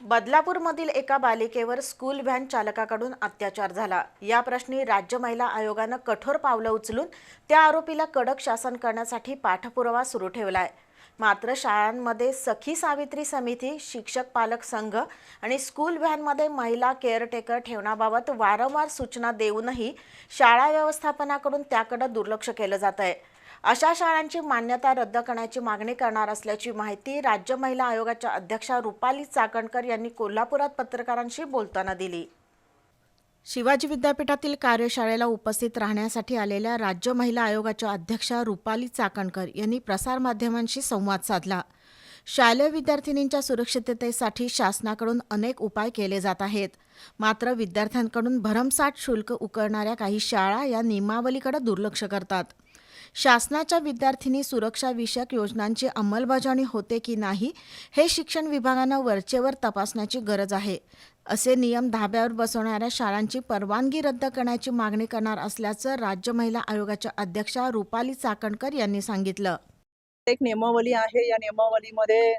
बदलापूरमधील एका बालिकेवर school van चालकाकडून अत्याचार झाला. या प्रश्नी राज्य महिला आयोगानं कठोर पावलं उचलून त्या आरोपीला कडक शासन करण्यासाठी पाठपुरावा सुरू ठेवलाय. मात्र शाळांमध्ये सखी सावित्री समिती शिक्षक पालक संघ आणि स्कूल व्हॅनमध्ये महिला केअरटेकर ठेवण्याबाबत वारंवार सूचना देऊनही शाळा व्यवस्थापनाकडून त्याकडे दुर्लक्ष केलं जात आहे अशा शाळांची मान्यता रद्द करण्याची मागणी करणार असल्याची माहिती राज्य महिला आयोगाच्या अध्यक्षा रुपाली चाकणकर यांनी कोल्हापुरात पत्रकारांशी बोलताना दिली. शिवाजी विद्यापीठातील कार्यशाळेला उपस्थित राहण्यासाठी आलेल्या राज्य महिला आयोगाच्या अध्यक्षा रुपाली चाकणकर यांनी प्रसारमाध्यमांशी संवाद साधला. शालेय विद्यार्थिनींच्या सुरक्षिततेसाठी शासनाकडून अनेक उपाय केले जात आहेत. मात्र विद्यार्थ्यांकडून भरमसाठ शुल्क उकळणाऱ्या काही शाळा या नियमावलीकडे दुर्लक्ष करतात. शासनाच्या विद्यार्थिनी सुरक्षाविषयक योजनांची अंमलबजावणी होते की नाही हे शिक्षण विभागानं वरचेवर तपासण्याची गरज आहे. असे नियम धाब्यावर बसवणाऱ्या शाळांची परवानगी रद्द करण्याची मागणी करणार असल्याचं राज्य महिला आयोगाच्या अध्यक्षा रुपाली चाकणकर यांनी सांगितलं. एक नियमावली आहे. या नियमावलीमध्ये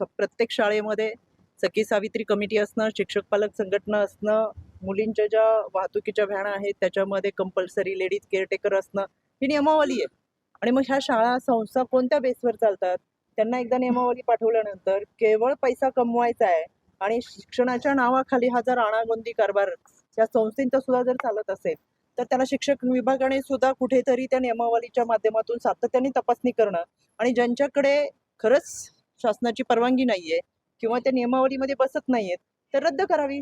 प्रत्येक शाळेमध्ये सखी सावित्री कमिटी असणं शिक्षक पालक संघटना असणं मुलींच्या ज्या वाहतुकीच्या व्हॅन आहेत त्याच्यामध्ये कंपल्सरी लेडीज केअरटेकर असणं ही नियमावली आहे. आणि मग ह्या शाळा संस्था कोणत्या बेसवर चालतात? त्यांना एकदा नियमावली पाठवल्यानंतर केवळ पैसा कमवायचा आहे आणि शिक्षणाच्या नावाखाली हा जर आणागोंदी कारभार या संस्थेचा सुद्धा जर चालत असेल तर त्याला शिक्षक विभागाने सुद्धा कुठेतरी त्या नियमावलीच्या माध्यमातून सातत्याने तपासणी करणं आणि ज्यांच्याकडे खरंच शासनाची परवानगी नाहीये किंवा त्या नियमावलीमध्ये बसत नाहीयेत तर रद्द करावी.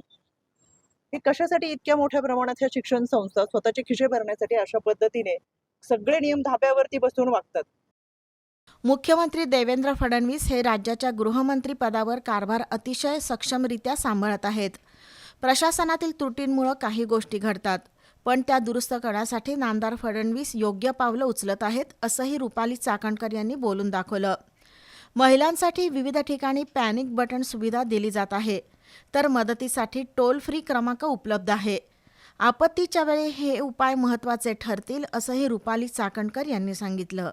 हे कशासाठी इतक्या मोठ्या प्रमाणात ह्या शिक्षण संस्था स्वतःचे खिशे भरण्यासाठी अशा पद्धतीने सगळे नियम धाब्यावरती बसून वागतात? मुख्यमंत्री देवेंद्र फडणवीस हे राज्याच्या गृहमंत्री पदावर कारभार अतिशय सक्षमरित्या सांभाळत आहेत. प्रशासनातील त्रुटींमुळे काही गोष्टी घडतात पण त्या दुरुस्त करण्यासाठी नामदार फडणवीस योग्य पावलं उचलत आहेत असंही रुपाली चाकणकर यांनी बोलून दाखवलं. महिलांसाठी विविध ठिकाणी पॅनिक बटन सुविधा दिली जात आहे. तर मदतीसाठी टोल फ्री क्रमांक उपलब्ध आहे. आपत्तीच्या वेळी हे उपाय महत्त्वाचे ठरतील असंही रुपाली चाकणकर यांनी सांगितलं.